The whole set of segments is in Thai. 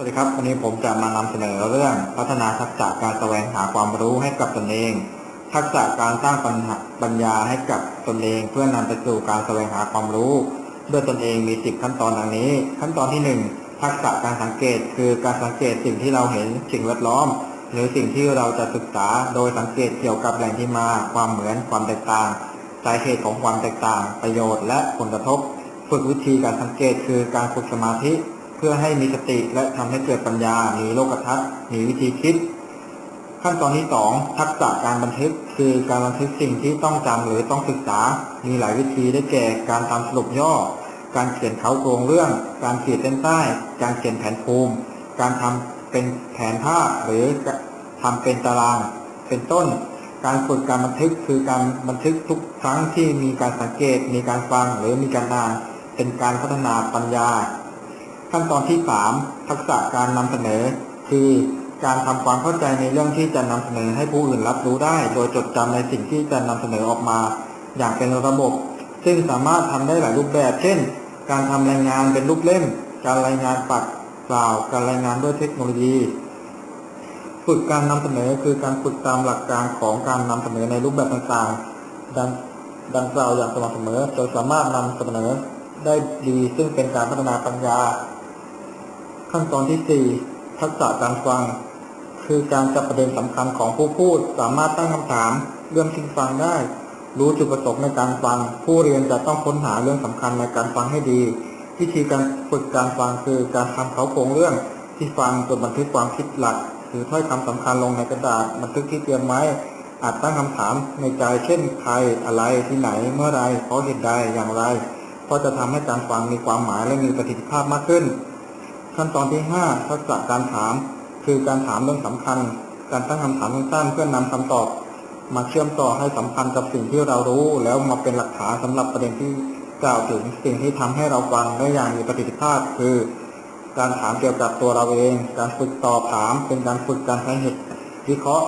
สวัสดีครับ วันนี้ผมจะมานำเสนอเรื่องพัฒนาทักษะการแสวงหาความรู้ให้กับตนเอง ทักษะการสร้างปัญหาปัญญาให้กับตนเองเพื่อนำไปสู่การแสวงหาความรู้ ด้วยตนเองมี10ขั้นตอนดังนี้ ขั้นตอนที่ 1 ทักษะการสังเกตคือการสังเกตสิ่งที่เราเห็นสิ่งแวดล้อม หรือสิ่งที่เราจะศึกษา โดยสังเกตเกี่ยวกับแหล่งที่มา ความเหมือนความแตกต่างสาเหตุของความแตกต่าง ประโยชน์ และผลกระทบ ฝึกวิธีการสังเกตคือการฝึกสมาธิ เพื่อให้มีสติและทำให้เกิดปัญญา มีโลกทัศน์มีวิธีคิด ขั้นตอนที่ 2 ทักษะการบันทึก คือการบันทึกสิ่งที่ต้องจำหรือต้องศึกษา มีหลายวิธีได้แก่การทำสรุปย่อ การเขียนเขาโครงเรื่อง การขีดเส้นใต้ การเขียนแผนภูมิ การทำเป็นแผนภาพหรือทำเป็นตาราง เป็นต้น การฝึกการบันทึกคือการบันทึกทุกครั้งที่มีการสังเกต มีการฟังหรือมีการอ่าน เป็นการพัฒนาปัญญา ขั้นตอนที่ 3 ทักษะการนำเสนอ คือการทำความเข้าใจในเรื่องที่จะนำเสนอให้ผู้อื่นรับรู้ได้ โดยจดจำในสิ่งที่จะนำเสนอออกมา อย่างเป็นระบบ ซึ่งสามารถทำได้หลายรูปแบบ เช่น การทำรายงานเป็นรูปเล่ม การรายงานปัดเปล่า การรายงานด้วยเทคโนโลยี ฝึกการนำเสนอคือการฝึกตามหลักการของการนำเสนอในรูปแบบต่างๆ ดังดังกล่าวอย่างสม่ำเสมอ โดยสามารถนำเสนอได้ดีซึ่งเป็นการพัฒนาปัญญา ขั้นตอนที่ 4 ทักษะการฟัง คือการจับประเด็นสำคัญของผู้พูด สามารถตั้งคำถาม เรื่องที่ฟังได้ รู้จุดประสงค์ในการฟัง ผู้เรียนจะต้องค้นหาเรื่องสำคัญในการฟังให้ดี วิธีการฝึกการฟังคือการทำเขาโครงเรื่องที่ฟังจดบันทึกความคิดหลัก หรือถ้อยคำสำคัญลงในกระดาษ บันทึกที่เตรียมไว้อาจตั้งคำถามในใจเช่นใครอะไรที่ไหนเมื่อไรเพราะเหตุใดอย่างไร ก็จะทำให้การฟังมีความหมายและมีประสิทธิภาพมากขึ้น ขั้นตอนที่5ทักษะการถาม คือการถามเรื่องสำคัญ การตั้งคำถามสั้นๆเพื่อนำคำตอบ มาเชื่อมต่อให้สัมพันธ์กับสิ่งที่เรารู้ แล้วมาเป็นหลักฐานสำหรับประเด็นที่กล่าวถึงสิ่งที่ทำให้เราฟังได้อย่างมีประสิทธิภาพ คือ การถามเกี่ยวกับตัวเราเอง การฝึกตอบถาม เป็นการฝึกการใช้เหตุวิเคราะห์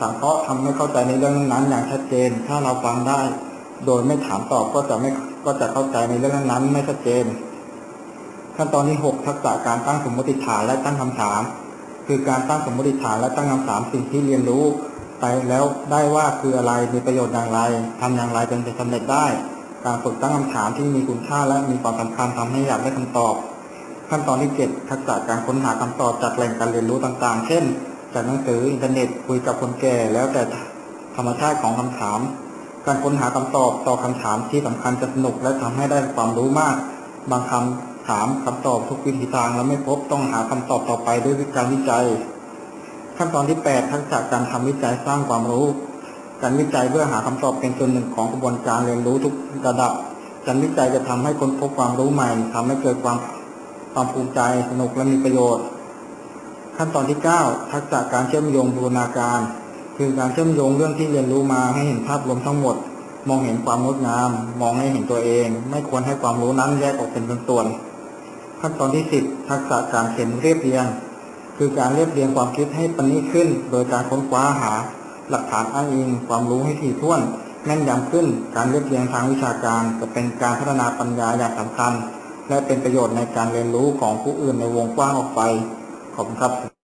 สังเคราะห์ทำให้เข้าใจในเรื่องนั้นอย่างชัดเจน ถ้าเราฟังได้ โดยไม่ถามตอบก็จะไม่ก็จะเข้าใจในเรื่องนั้นไม่ชัดเจน ขั้นตอนที่ 6 ทักษะการตั้งสมมติฐานและตั้งคำถาม คือการตั้งสมมติฐานและตั้งคำถามสิ่งที่เรียนรู้ ไปแล้วได้ว่าคืออะไรมีประโยชน์อย่างไรทำอย่างไรจนจะสำเร็จได้ การฝึกตั้งคำถามที่มีคุณค่าและมีความสำคัญทำให้อยากได้คำตอบ ขั้นตอนที่ 7 ทักษะการค้นหาคำตอบจากแหล่งการเรียนรู้ต่างๆ เช่น จากหนังสืออินเทอร์เน็ตคุยกับคนแก่แล้วแต่ธรรมชาติของคำถาม การค้นหาคำตอบต่อคำถามที่สำคัญจะสนุกและทำให้ได้ความรู้มาก บางคำ ถามคำตอบทุกวิธีทางแล้วไม่พบต้องหาคำตอบต่อไปด้วยวิการวิจัย ขั้นตอนที่ 8 ทักษะการทำวิจัยสร้างความรู้ การวิจัยเพื่อหาคำตอบเป็นส่วนหนึ่งของกระบวนการเรียนรู้ทุกระดับ การวิจัยจะทำให้คนพบความรู้ใหม่ทำให้เกิดความความภูมิใจสนุกและมีประโยชน์ ขั้นตอนที่ 9 ทักษะการเชื่อมโยงบูรณาการ คือการเชื่อมโยงเรื่องที่เรียนรู้มาให้เห็นภาพรวมทั้งหมด มองเห็นความงดงาม มองให้เห็นตัวเอง ไม่ควรให้ความรู้นั้นแยกออกเป็นส่วนๆ ขั้นตอนที่ 10 ทักษะการเขียนเรียบเรียง คือการเรียบเรียงความคิดให้ปณิขึ้น โดยการค้นคว้าหา หลักฐานอ้างอิง ความรู้ให้ถี่ถ้วน แม่นยำขึ้น การเรียบเรียงทางวิชาการจะเป็นการพัฒนาปัญญาอย่างสำคัญ และเป็นประโยชน์ในการเรียนรู้ของผู้อื่นในวงกว้างออกไปขอบคุณครับ